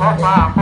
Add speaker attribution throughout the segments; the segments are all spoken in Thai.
Speaker 1: พ
Speaker 2: บภาพ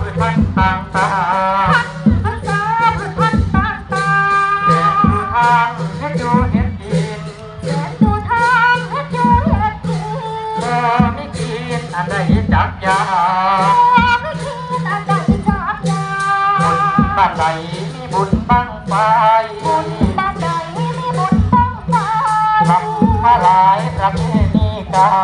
Speaker 1: พืตา
Speaker 2: ง
Speaker 1: ๆกขันต่าง
Speaker 2: ๆ
Speaker 1: แดดดูทางเฮ็ดอเฮ็ดิน
Speaker 2: แดดดูทางเฮ็ดอเฮ็ดิ
Speaker 1: นไม่กินอันใดจักยา
Speaker 2: ไม่กินอันใดจักยา
Speaker 1: บ้านใดมีบุญบ้งไฟ
Speaker 2: บ้านใดมีบุญบ้งไฟ
Speaker 1: ทำมาหลายประเพณีเก่า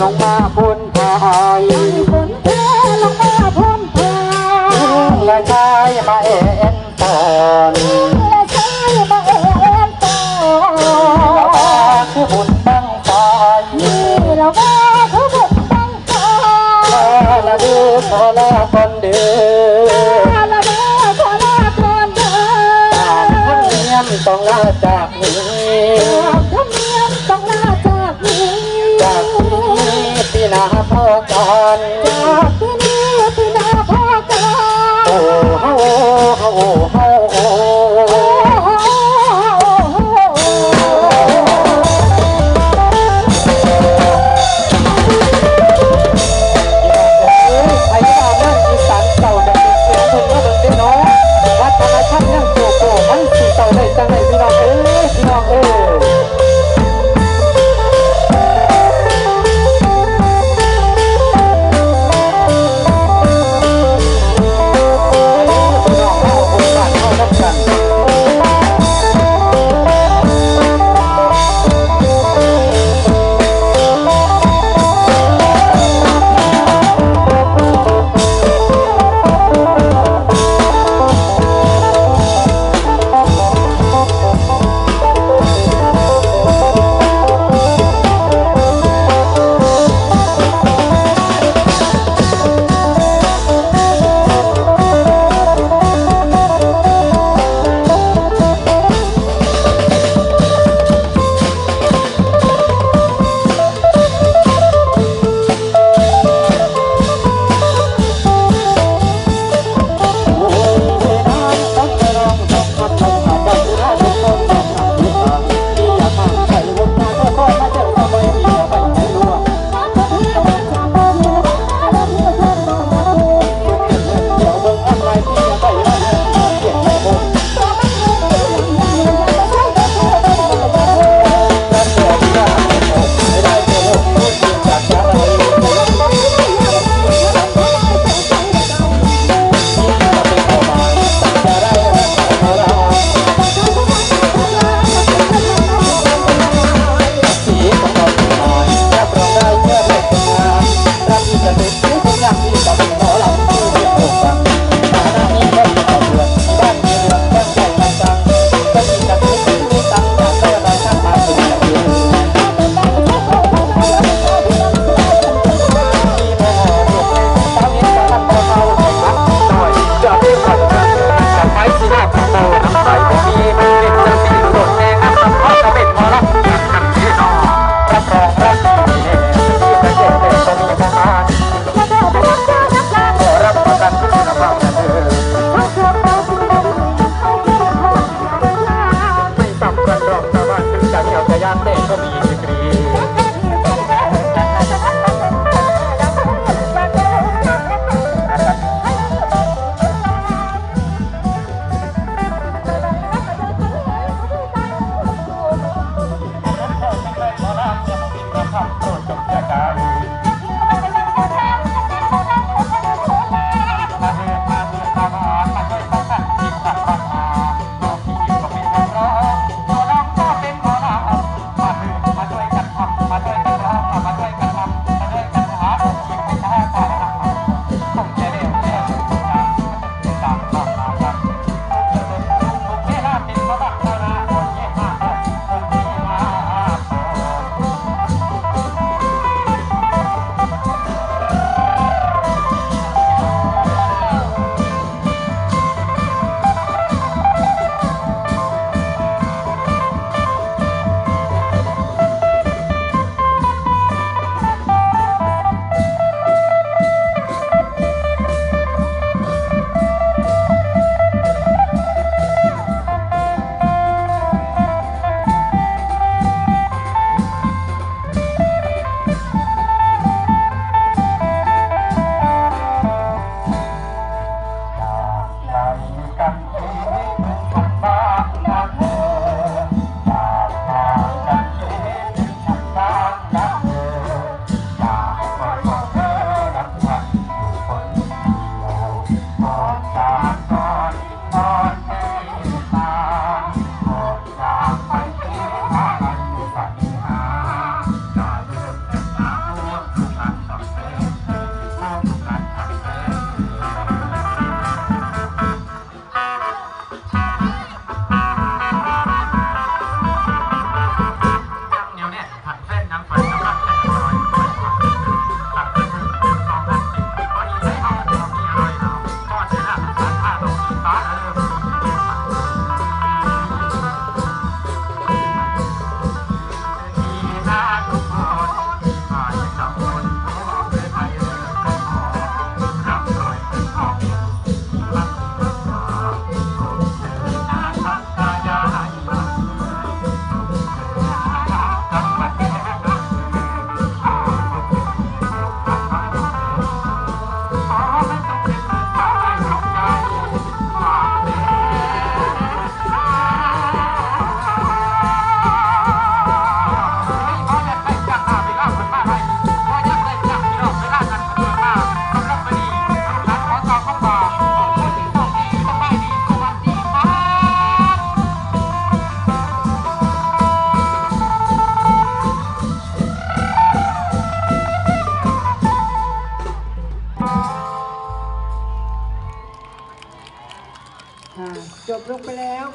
Speaker 2: ลง
Speaker 1: มาบน
Speaker 2: พายฝ
Speaker 1: นเธอลงมาพ้นพายและชายมาเอ็นตอน
Speaker 2: และชายมาเอ็นตอ
Speaker 1: นเราว่าคือบุญบังไฟ
Speaker 2: นี่เราว่าคือบุญบังตไฟ
Speaker 1: และดูพอ
Speaker 2: แล้
Speaker 1: วคนเดิ
Speaker 2: ม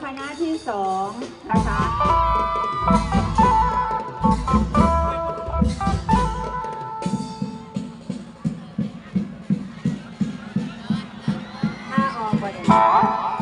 Speaker 2: คณะที่สองนะคะถ้าออกบ่ได้